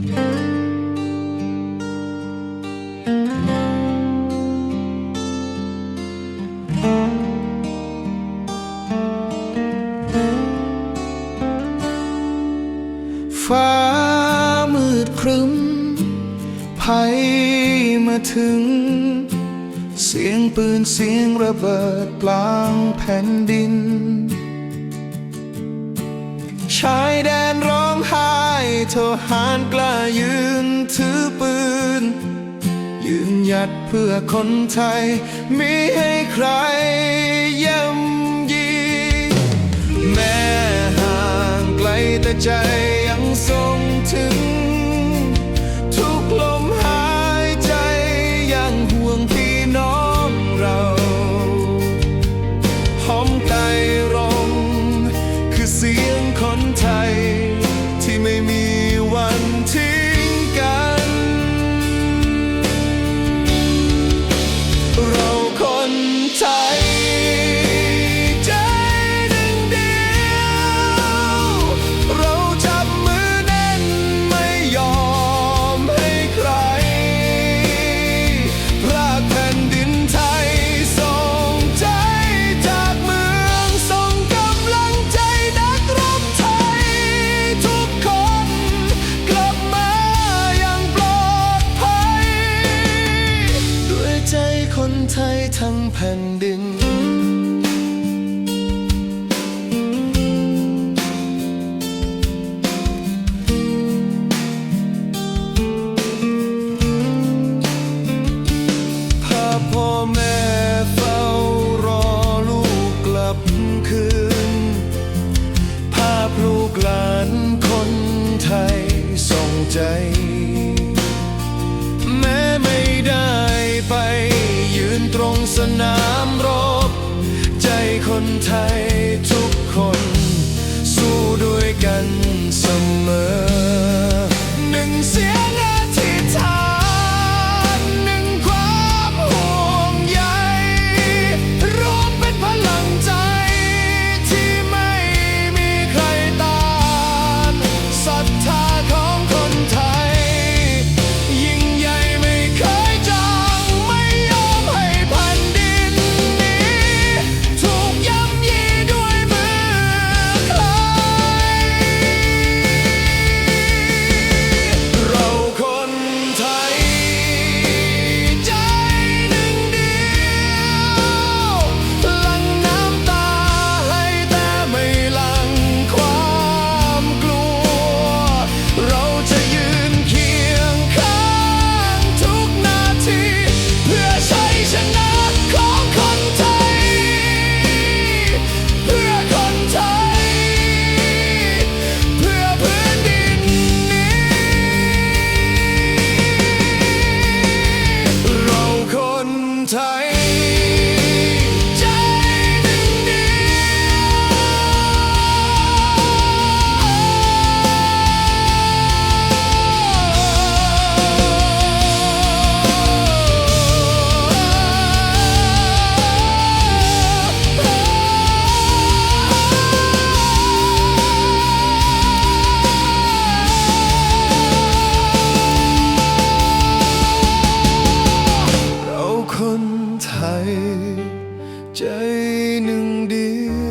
ฟ้ามืดครึ้มภัยมาถึง เสียงปืนเสียงระเบิดกลางแผ่นดิน ชายแดนร้อ ทหารกล้ายืนถือปืน ยืนหยัดเพื่อคนไทยมี ไทยทั้งแผ่นดิน ภาพพ่อแม่เฝ้ารอลูกกลับคืน ภาพลูกหลานคนไทยส่งใจ สนามรบ ใจคนไทย tonight ใจหนึ่งเดียว